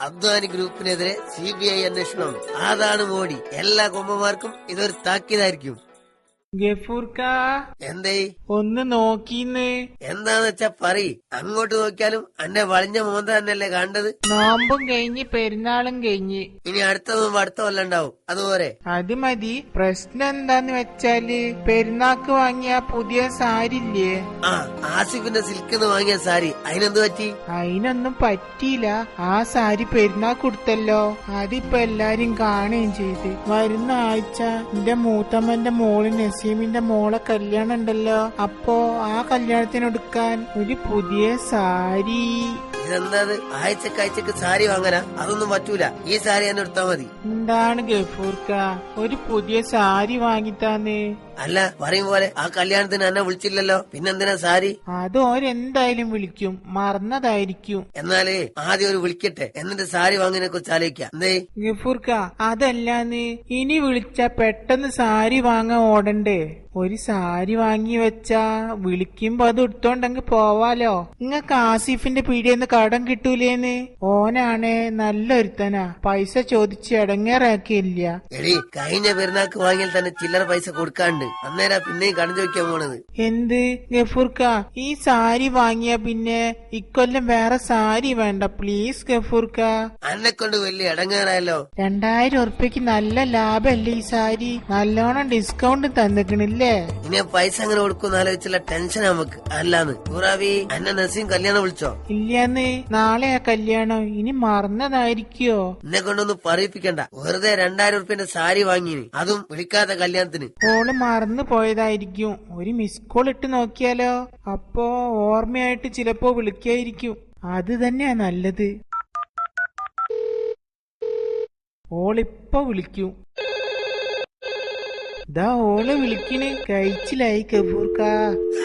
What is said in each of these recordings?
അദ്വാനി ഗ്രൂപ്പിനെതിരെ C B I അന്വേഷണം. അതാണ് മോഡി. എല്ലാ കൊമ്പമാർക്കും ഇതൊരു താക്കീതായിരിക്കും. ഗഫൂർക്ക എന്തേ? ഒന്ന് നോക്കിന്ന്. എന്താന്ന് വെച്ചാ പറ അങ്ങോട്ട് നോക്കിയാലും അന്റെ വളഞ്ഞ മോന്ത തന്നെയല്ലേ കണ്ടത്? നോമ്പും കഴിഞ്ഞ് പെരുന്നാളും കഴിഞ്ഞ്. ഇനി അടുത്ത നോമ്പ് അടുത്ത കൊല്ലം ഉണ്ടാവും. അതുപോലെ. അത് മതി. പ്രശ്നം എന്താന്ന് വെച്ചാൽ പെരുന്നാക്ക് വാങ്ങിയ പുതിയ സാരി ഇല്ലേ ആ ആസിഫിന്റെ സിൽക്കിന്ന് വാങ്ങിയ സാരി. അതിനെന്ത് പറ്റി? അതിനൊന്നും പറ്റിയില്ല. ആ സാരി പെരുന്നാക്ക് കൊടുത്തല്ലോ. അതിപ്പോ എല്ലാരും കാണുകയും ചെയ്ത്. വരുന്ന ആഴ്ച എന്റെ മൂത്തമ്മന്റെ മോൾ നസീമിന്റെ മോളെ കല്യാണം ഉണ്ടല്ലോ. അപ്പോ ആ കല്യാണത്തിനൊടുക്കാൻ ഒരു പുതിയ സാരി. ഇതെന്താ ആഴ്ചക്കാഴ്ചക്ക് ആഴ്ചക്ക് സാരി വാങ്ങാനാ അതൊന്നും പറ്റൂല. ഈ സാരി തന്നെ എടുത്താ മതി. എന്താണ് ഗഫൂർക്ക? ഒരു പുതിയ സാരി വാങ്ങിത്താന്ന്. അല്ല പറയും പോലെ ആ കല്യാണത്തിന് എന്നെ വിളിച്ചില്ലല്ലോ. പിന്നെന്തിനാ സാരി? അത് ഓരെന്തായാലും വിളിക്കും. മറന്നതായിരിക്കും. എന്നാലേ ആദ്യം ഒരു വിളിക്കട്ടെ. എന്നിട്ട് സാരി വാങ്ങിനെ കുറിച്ച് ആലോചിക്കാം. എന്തേ? ഗഫൂർക്ക അതല്ലാന്ന്. ഇനി വിളിച്ച പെട്ടെന്ന് സാരി വാങ്ങാൻ ഓടണ്ടേ? ഒരു സാരി വാങ്ങി വെച്ചാ വിളിക്കുമ്പോ അത് എടുത്തോണ്ടങ്ങ് പോവാലോ? നിങ്ങക്ക് ആസിഫിന്റെ പീടിയെന്ന് കടം കിട്ടൂലേന്ന്? ഓനാണ് നല്ലൊരുത്തനാ. പൈസ ചോദിച്ച് ഇടങ്ങേറാക്കിയില്ല എടി കഴിഞ്ഞ പെരുന്നാക്ക് വാങ്ങിയാൽ തന്നെ ചില്ലറ പൈസ കൊടുക്കാണ്ട്. അന്നേരാ പിന്നെയും കടം ചോദിക്കാൻ പോണത്. എന്ത്? ഗഫൂർക്ക ഈ സാരി വാങ്ങിയ പിന്നെ ഇക്കൊല്ലം വേറെ സാരി വേണ്ട പ്ലീസ് ഗഫൂർക്ക. അന്നെ കൊണ്ട് വലിയ ഇടങ്ങാറായല്ലോ. രണ്ടായിരം ഉറുപ്പ്യക്ക് നല്ല ലാഭല്ലേ ഈ സാരി? നല്ലോണം ഡിസ്കൗണ്ട് തന്നിക്കണില്ലേ? ഇനി ആ പൈസ അങ്ങനെ കൊടുക്കുന്ന ആലോചിച്ചുള്ള ടെൻഷൻ നമുക്ക്. അല്ലാന്ന്. ഊറാവി അന്നെ നസീം കല്യാണം വിളിച്ചോ? ഇല്ലാന്ന്. നാളെ ആ കല്യാണം. ഇനി മറന്നതായിരിക്കോ? എന്നെ കൊണ്ടൊന്നും പറയിപ്പിക്കണ്ട. വെറുതെ രണ്ടായിരം ഉറുപ്പ്യന്റെ സാരി വാങ്ങിന്. അതും വിളിക്കാത്ത കല്യാണത്തിന്. ഓൾ മറന്നു പോയതായിരിക്കും. ഒരു മിസ് കോൾ ഇട്ട് നോക്കിയാലോ? അപ്പോ ഓർമ്മയായിട്ട് ചിലപ്പോ വിളിക്കായിരിക്കും. അത് തന്നെയാ നല്ലത്. ഓളിപ്പോ വിളിക്കൂ. ദാ ഓൾ വിളിക്കണ്. കഴിച്ചിലായി കപൂർക്ക.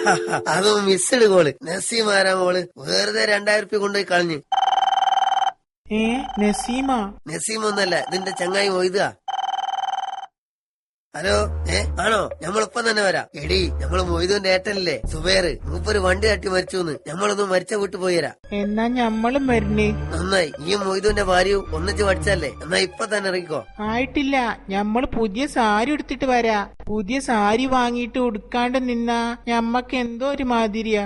അത് മിസ്ഡ് കോൾ. നസീമാരാ മോൾ. വെറുതെ രണ്ടായിരം ഉറുപ്പ്യ കൊണ്ടുപോയി കളഞ്ഞു. ഏ? നസീമ? നസീമ ഒന്നല്ല ഇതിന്റെ ചങ്ങായി മൊയ്തുക ഹലോ ഏ? ആണോ? നമ്മളിപ്പം തന്നെ വരാം. എടി നമ്മൾ മൊയ്തുവിന്റെ ഏട്ടനല്ലേ സുബേർ മൂപ്പര് വണ്ടി തട്ടി മരിച്ചു നമ്മളൊന്നും മരിച്ച വീട്ടു പോയിരാ എന്നാ ഞമ്മളും വരണേ. നന്നായി. ഈ മൊയ്തുവിന്റെ ഭാര്യയും ഒന്നിച്ച് പഠിച്ചല്ലേ? എന്നാ ഇപ്പൊ തന്നെ ഇറങ്ങിക്കോ. ആയിട്ടില്ല. ഞമ്മൾ പുതിയ സാരി എടുത്തിട്ട് വരാ. പുതിയ സാരി വാങ്ങിയിട്ട് ഉടുക്കാണ്ട് നിന്നാ ഞമ്മക്ക് എന്തോ ഒരു മാതിരിയാ